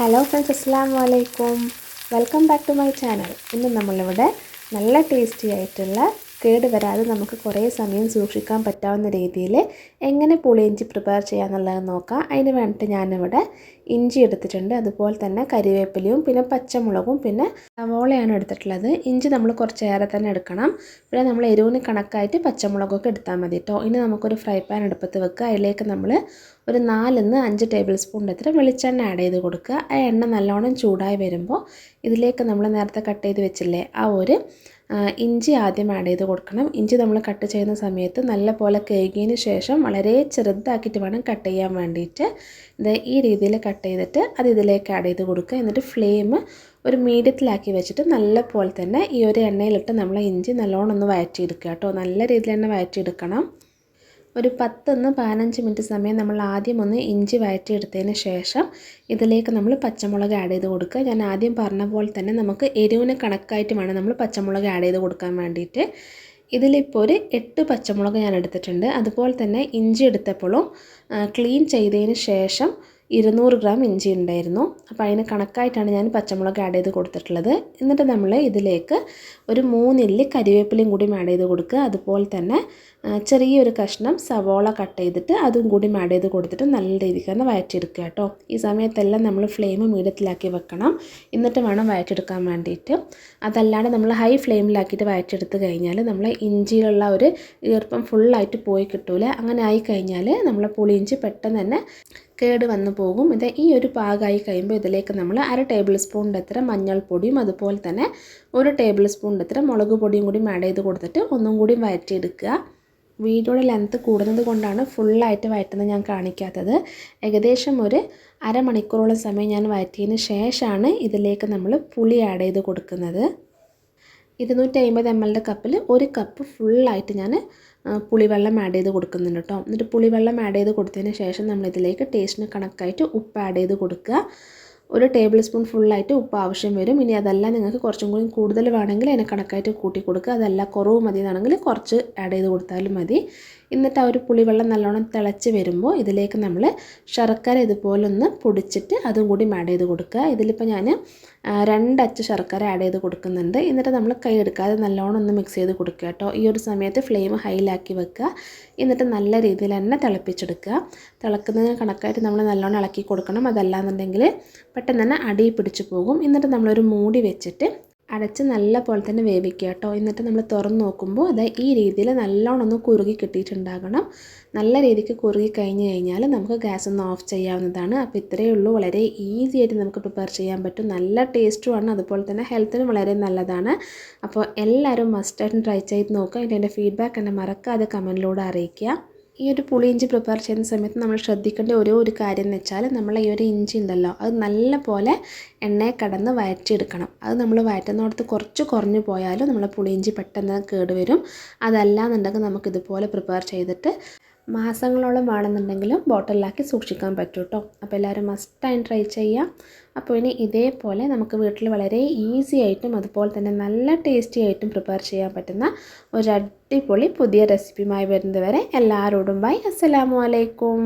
Hello friends അസ്സാം വലൈക്കും welcome back to my channel ഇന്ന് നമ്മളിവിടെ നല്ല ടേസ്റ്റി ആയിട്ടുള്ള കേട് വരാതെ നമുക്ക് കുറേ സമയം സൂക്ഷിക്കാൻ പറ്റാവുന്ന രീതിയിൽ എങ്ങനെ പുളിയിഞ്ചി പ്രിപ്പയർ ചെയ്യാമെന്നുള്ളത് നോക്കാം. അതിന് വേണ്ടിയിട്ട് ഞാനിവിടെ ഇഞ്ചി എടുത്തിട്ടുണ്ട്. അതുപോലെ തന്നെ കരിവേപ്പിലയും പിന്നെ പച്ചമുളകും പിന്നെ സവോളയാണ് എടുത്തിട്ടുള്ളത്. ഇഞ്ചി നമ്മൾ കുറച്ചേറെ തന്നെ എടുക്കണം. പിന്നെ നമ്മൾ എരിവിന് കണക്കായിട്ട് പച്ചമുളകൊക്കെ എടുത്താൽ മതി കേട്ടോ. ഇനി നമുക്കൊരു ഫ്രൈ പാൻ എടുപ്പത്ത് വെക്കുക. അതിലേക്ക് നമ്മൾ ഒരു നാലിന്ന് അഞ്ച് ടേബിൾ സ്പൂൺ എത്ര വെളിച്ചെണ്ണ ആഡ് ചെയ്ത് കൊടുക്കുക. ആ എണ്ണ നല്ലോണം ചൂടായി വരുമ്പോൾ ഇതിലേക്ക് നമ്മൾ നേരത്തെ കട്ട് ചെയ്ത് വെച്ചില്ലേ ആ ഒരു ഇഞ്ചി ആദ്യം ആഡ് ചെയ്ത് കൊടുക്കണം. ഇഞ്ചി നമ്മൾ കട്ട് ചെയ്യുന്ന സമയത്ത് നല്ല പോലെ കേകിയതിന് ശേഷം വളരെ ചെറുതാക്കിയിട്ട് വേണം കട്ട് ചെയ്യാൻ വേണ്ടിയിട്ട്. ഇത് ഈ രീതിയിൽ കട്ട് ചെയ്തിട്ട് അത് ഇതിലേക്ക് ആഡ് ചെയ്ത് കൊടുക്കുക. എന്നിട്ട് ഫ്ലെയിം ഒരു മീഡിയത്തിലാക്കി വെച്ചിട്ട് നല്ല പോലെ തന്നെ ഈ ഒരു എണ്ണയിലിട്ട് നമ്മൾ ഇഞ്ചി നല്ലോണം ഒന്ന് വഴറ്റിയെടുക്കുക കേട്ടോ. നല്ല രീതിയിൽ തന്നെ വഴറ്റിയെടുക്കണം. ഒരു പത്തൊന്ന് പതിനഞ്ച് മിനിറ്റ് സമയം നമ്മൾ ആദ്യം ഒന്ന് ഇഞ്ചി വഴറ്റിയെടുത്തതിന് ശേഷം ഇതിലേക്ക് നമ്മൾ പച്ചമുളക് ആഡ് ചെയ്ത് കൊടുക്കുക. ഞാൻ ആദ്യം പറഞ്ഞ പോലെ തന്നെ നമുക്ക് എരിവിന് കണക്കായിട്ട് വേണം നമ്മൾ പച്ചമുളക് ആഡ് ചെയ്ത് കൊടുക്കാൻ വേണ്ടിയിട്ട്. ഇതിലിപ്പോൾ ഒരു എട്ട് പച്ചമുളക് ഞാൻ എടുത്തിട്ടുണ്ട്. അതുപോലെ തന്നെ ഇഞ്ചി എടുത്തപ്പോഴും ക്ലീൻ ചെയ്തതിന് ശേഷം ഇരുന്നൂറ് ഗ്രാം ഇഞ്ചി ഉണ്ടായിരുന്നു. അപ്പോൾ അതിന് കണക്കായിട്ടാണ് ഞാൻ പച്ചമുളക് ആഡ് ചെയ്ത് കൊടുത്തിട്ടുള്ളത്. എന്നിട്ട് നമ്മൾ ഇതിലേക്ക് ഒരു മൂന്നില്ലി കരിവേപ്പിലയും കൂടി ആഡ് ചെയ്ത് കൊടുക്കുക. അതുപോലെ തന്നെ ചെറിയൊരു കഷ്ണം സവോള കട്ട് ചെയ്തിട്ട് അതും കൂടി ആഡ് ചെയ്ത് കൊടുത്തിട്ട് നല്ല രീതിക്ക് തന്നെ വഴറ്റിയെടുക്കുക കേട്ടോ. ഈ സമയത്തെല്ലാം നമ്മൾ ഫ്ലെയിം മീഡിയത്തിലാക്കി വെക്കണം. എന്നിട്ട് വേണം വഴറ്റിയെടുക്കാൻ വേണ്ടിയിട്ട്. അതല്ലാണ്ട് നമ്മൾ ഹൈ ഫ്ലെയിമിലാക്കിയിട്ട് വഴറ്റിയെടുത്ത് കഴിഞ്ഞാൽ നമ്മൾ ഇഞ്ചിയിലുള്ള ഒരു ഈർപ്പം ഫുള്ളായിട്ട് പോയി കിട്ടൂല. അങ്ങനെ ആയി കഴിഞ്ഞാൽ നമ്മൾ പുളിയിഞ്ചി പെട്ടെന്ന് തന്നെ കേട് വന്നു പോകും. ഇത് ഈ ഒരു പാകമായി കഴിയുമ്പോൾ ഇതിലേക്ക് നമ്മൾ അര ടേബിൾ സ്പൂണിന്റെ അത്ര മഞ്ഞൾപ്പൊടിയും അതുപോലെ തന്നെ ഒരു ടേബിൾ സ്പൂണിന്റെ അത്ര മുളക് പൊടിയും കൂടി ആഡ് ചെയ്ത് കൊടുത്തിട്ട് ഒന്നും കൂടി വഴറ്റിയെടുക്കുക. വീഡിയോയുടെ ലെങ്ത്ത് കൂടുന്നത് കൊണ്ടാണ് ഫുള്ളായിട്ട് വഴറ്റുന്നത് ഞാൻ കാണിക്കാത്തത്. ഏകദേശം ഒരു അരമണിക്കൂറോളം സമയം ഞാൻ വഴറ്റിയതിന് ശേഷമാണ് ഇതിലേക്ക് നമ്മൾ പുളി ആഡ് ചെയ്ത് കൊടുക്കുന്നത്. ഇരുന്നൂറ്റി അമ്പത് എം എല്ലിന്റെ കപ്പിൽ ഒരു കപ്പ് ഫുള്ളായിട്ട് ഞാൻ പുളിവെള്ളം ആഡ് ചെയ്ത് കൊടുക്കുന്നുണ്ട് കേട്ടോ എന്നിട്ട് പുളിവെള്ളം ആഡ് ചെയ്ത് കൊടുത്തതിന് ശേഷം നമ്മൾ ഇതിലേക്ക് ടേസ്റ്റിന് കണക്കായിട്ട് ഉപ്പ് ആഡ് ചെയ്ത് കൊടുക്കുക. ഒരു ടേബിൾ സ്പൂൺ ഫുള്ളായിട്ട് ഉപ്പ് ആവശ്യം വരും. ഇനി അതല്ല നിങ്ങൾക്ക് കുറച്ചും കൂടി കൂടുതൽ വേണമെങ്കിൽ അതിനെ കണക്കായിട്ട് കൂട്ടി കൊടുക്കുക. അതല്ല കുറവ് മതി എന്നാണെങ്കിൽ കുറച്ച് ആഡ് ചെയ്ത് കൊടുത്താലും മതി. എന്നിട്ട് ആ ഒരു പുളിവെള്ളം നല്ലോണം തിളച്ച് വരുമ്പോൾ ഇതിലേക്ക് നമ്മൾ ശർക്കര ഇതുപോലെ ഒന്ന് പൊടിച്ചിട്ട് അതും കൂടി ആഡ് ചെയ്ത് കൊടുക്കുക. ഇതിലിപ്പോൾ ഞാൻ രണ്ടച്ച് ശർക്കര ആഡ് ചെയ്ത് കൊടുക്കുന്നുണ്ട്. എന്നിട്ട് നമ്മൾ കൈ എടുക്കാതെ നല്ലോണം ഒന്ന് മിക്സ് ചെയ്ത് കൊടുക്കുക കേട്ടോ. ഈ ഒരു സമയത്ത് ഫ്ലെയിം ഹൈയിലാക്കി വെക്കുക. എന്നിട്ട് നല്ല രീതിയിൽ തന്നെ തിളപ്പിച്ചെടുക്കുക. തിളക്കുന്നതിന് കണക്കായിട്ട് നമ്മൾ നല്ലോണം ഇളക്കി കൊടുക്കണം. അതല്ലാന്നുണ്ടെങ്കിൽ പെട്ടെന്ന് തന്നെ അടി പിടിച്ചു പോകും. എന്നിട്ട് നമ്മളൊരു മൂടി വെച്ചിട്ട് അടച്ച് നല്ല പോലെ തന്നെ വേവിക്കുക കേട്ടോ. എന്നിട്ട് നമ്മൾ തുറന്ന് നോക്കുമ്പോൾ അത് ഈ രീതിയിൽ നല്ലോണം ഒന്ന് കുറുകി കിട്ടിയിട്ടുണ്ടാകണം. നല്ല രീതിക്ക് കുറുകി കഴിഞ്ഞ് കഴിഞ്ഞാൽ നമുക്ക് ഗ്യാസ് ഒന്ന് ഓഫ് ചെയ്യാവുന്നതാണ്. അപ്പോൾ ഇത്രയേ ഉള്ളൂ. വളരെ ഈസി ആയിട്ട് നമുക്ക് പ്രിപ്പയർ ചെയ്യാൻ പറ്റും. നല്ല ടേസ്റ്റുമാണ് അതുപോലെ തന്നെ ഹെൽത്തിനും വളരെ നല്ലതാണ്. അപ്പോൾ എല്ലാവരും മസ്റ്റായിട്ടും ട്രൈ ചെയ്ത് നോക്കുക. അതിന്റെ ഫീഡ്ബാക്ക് എന്നെ മറക്കാതെ കമന്റിലൂടെ അറിയിക്കുക. ഈ ഒരു പുളി ഇഞ്ചി പ്രിപ്പയർ ചെയ്യുന്ന സമയത്ത് നമ്മൾ ശ്രദ്ധിക്കേണ്ട ഓരോ ഒരു കാര്യം എന്ന് വെച്ചാൽ നമ്മൾ ഈ ഒരു ഇഞ്ചി ഉണ്ടല്ലോ അത് നല്ല പോലെ എണ്ണയെ കടന്ന് വയറ്റിയെടുക്കണം. അത് നമ്മൾ വയറ്റുന്നിടത്ത് കുറച്ച് കുറഞ്ഞു പോയാലും നമ്മൾ പുളിയിഞ്ചി പെട്ടെന്ന് കേടുവരും. അതല്ല എന്നുണ്ടെങ്കിൽ നമുക്കിതുപോലെ പ്രിപ്പയർ ചെയ്തിട്ട് മാസങ്ങളോളം വേണമെന്നുണ്ടെങ്കിലും ബോട്ടിലാക്കി സൂക്ഷിക്കാൻ പറ്റും കേട്ടോ അപ്പോൾ എല്ലാവരും മസ്റ്റായും ട്രൈ ചെയ്യാം. അപ്പോൾ ഇനി ഇതേപോലെ നമുക്ക് വീട്ടിൽ വളരെ ഈസി ആയിട്ടും അതുപോലെ തന്നെ നല്ല ടേസ്റ്റി ആയിട്ടും പ്രിപ്പയർ ചെയ്യാൻ പറ്റുന്ന ഒരു അടിപൊളി പുതിയ റെസിപ്പിയുമായി വരുന്നത് വരെ എല്ലാവരോടും ബൈ അസ്സലാമു അലൈക്കും.